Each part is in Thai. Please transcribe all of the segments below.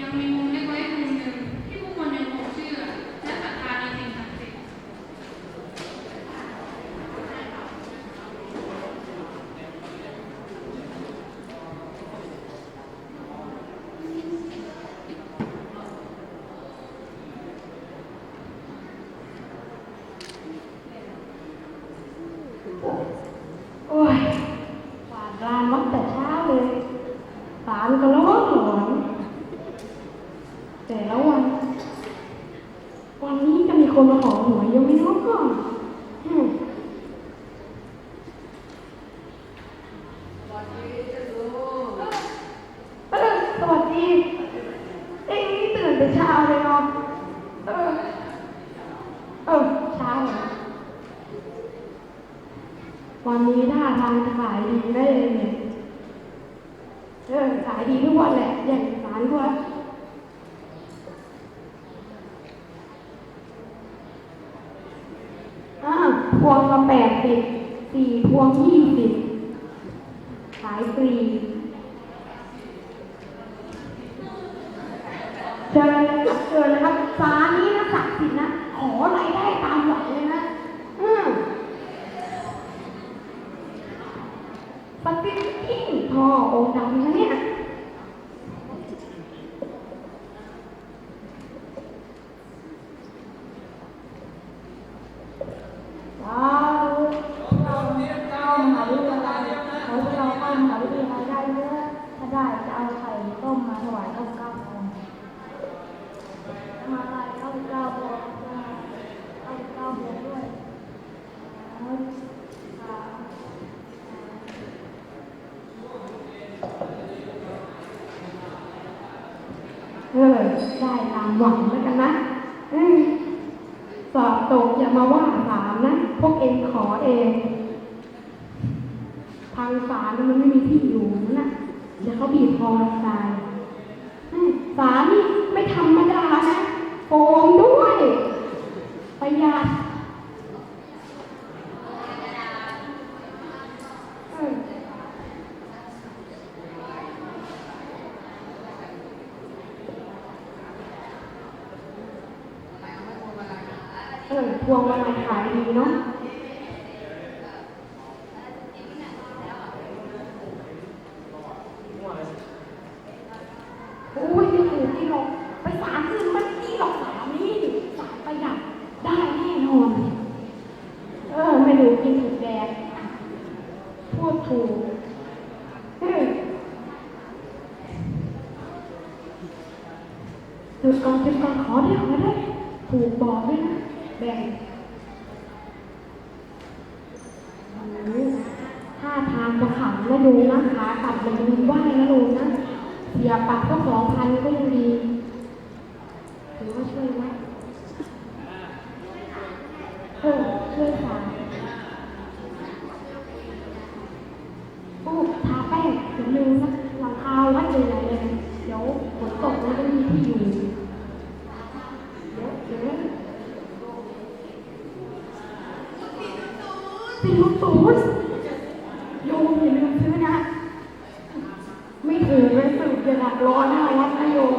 young man คนมาขอหวยยังไม่รู้ก่อน พวงละแปดสิบสี่พวงยี่สิบขายฟรี จะเอาไข่ต้มมาถวายองค์เก้าพองมาลายองค์เก้าพององค์เก้าพองด้วยเออได้ตามหวังแล้วกันนะสอบตกอย่ามาว่าสามนะ พวกเองขอเอง ทางสารมันไม่มีที่อยู่นะ แล้วเขาบีบคอตายสานี่ไม่ธรรมดานะโกงด้วย ประหยัด ทางจะขำนะลุงนะคะกลับมาดูไหวนะลุงนะเสียปากก็สองพันก็ยังดีถือว่าช่วยไหมโอ้ช่วยสาม ร้อนหน้วัดนะโยม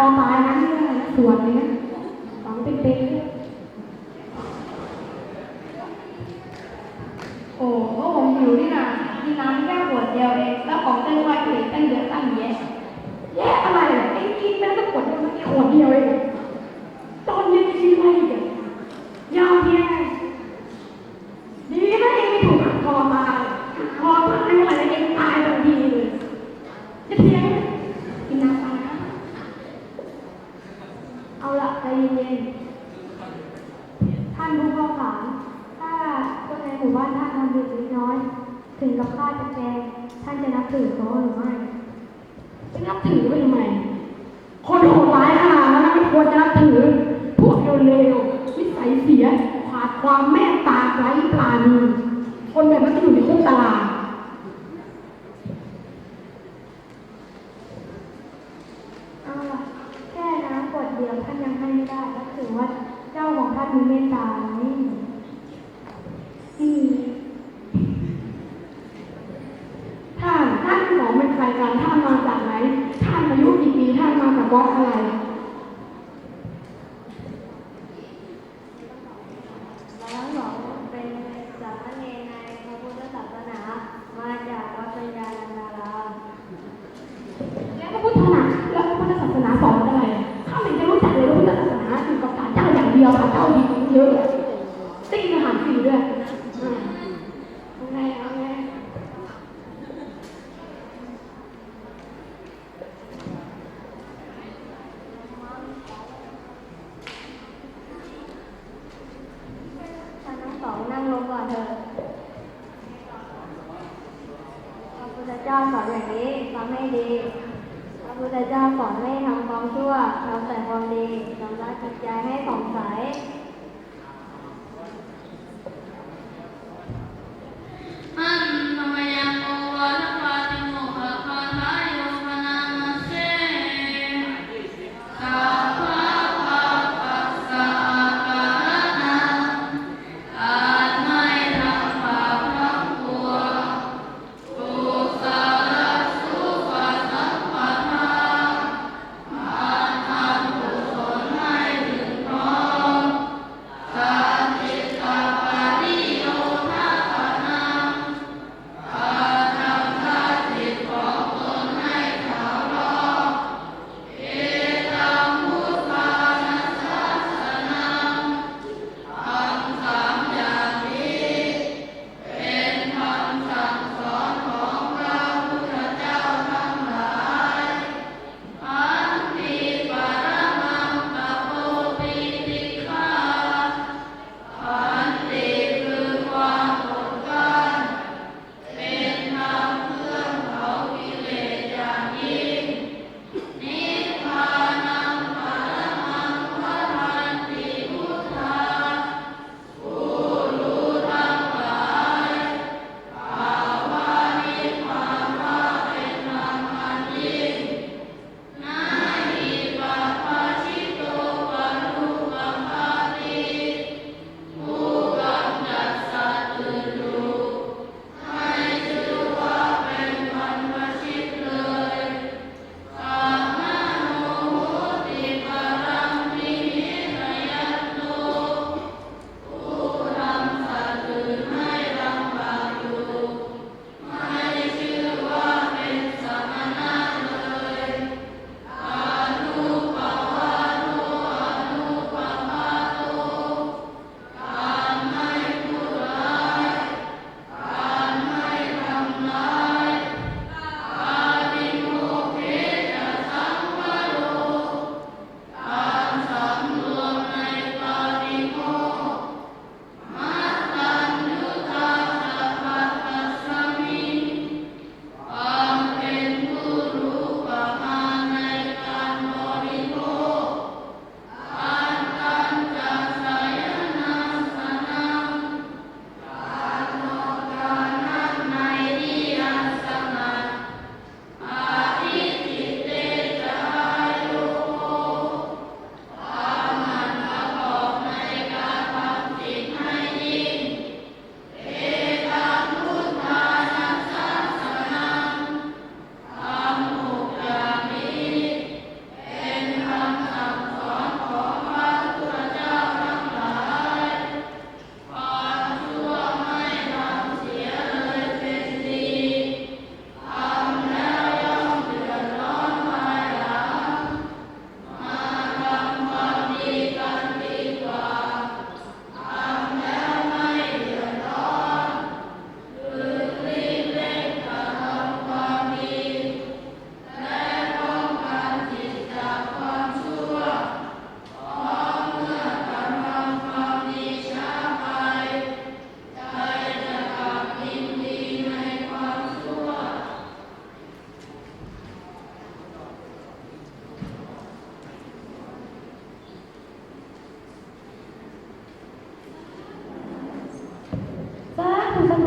อตายนะที่ไรนะสวนเลยนะฝังเป็นเป๊กโอ้ก็ผมอยู่นี่นะกินน้ำแค่ขวดเดียวเอง แล้วของเต้มไว้เต็มเยอะตั้งเยอะ เย็นๆท่านผู้เข้าขาถ้าคนในหมู่บ้านท่านทำผิดเล็น้อย ถึงกับข้าจะแกงท่านจะนับถือเขาหรือไม่จะนับถือไปทำไมคนโหดร้ายขนาดนั้นไม่ควรจะนับถือ พวกเร็วๆวิสัยเสียขาดความเมตตาไร้ปราณีคนแบบนั้นจะอยู่ในคุกตาราง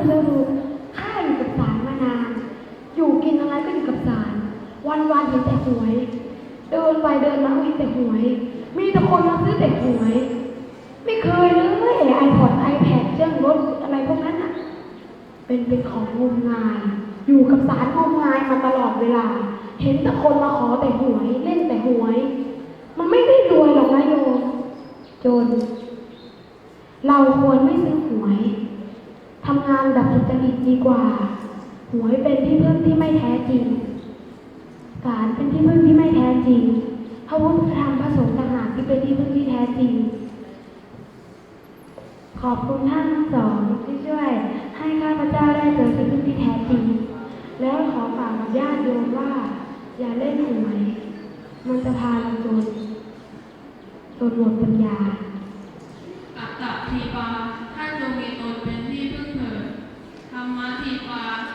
คือข้าอยู่กับสารมานาน อยู่กินอะไรก็อยู่กับสาร วันวันเห็นแต่หวย เดินไปเดินมาเห็นแต่หวย มีแต่คนมาซื้อแต่หวย ไม่เคยเลยไอพอดไอแพดเจ้งรถอะไรพวกนั้นอะ เป็นเป็นของงมงาย อยู่กับสารงมงายมาตลอดเวลา เห็นแต่คนมาขอแต่หวย เล่นแต่หวย มันไม่ได้รวยหรอกนะโยมจน เราควรไม่ซื้อหวย ทำงานแบบสุจริตดีกว่า หวยเป็นที่พึ่งที่ไม่แท้จริงศาลเป็นที่พึ่งที่ไม่แท้จริงพระพุทธธรรมพระสงฆ์ต่างหากที่เป็นที่พึ่งที่แท้จริง ขอบคุณท่านทั้งสองที่ช่วย ให้ข้าพเจ้าได้เจอที่พึ่งที่แท้จริง แล้วขอฝากกับญาติโยมว่า อย่าเล่นหวยมันจะพาเราจนจนหมดปัญญาตัตตะทีปาท่านจงมีตนเป็นที่พึ่งเถิดธร ร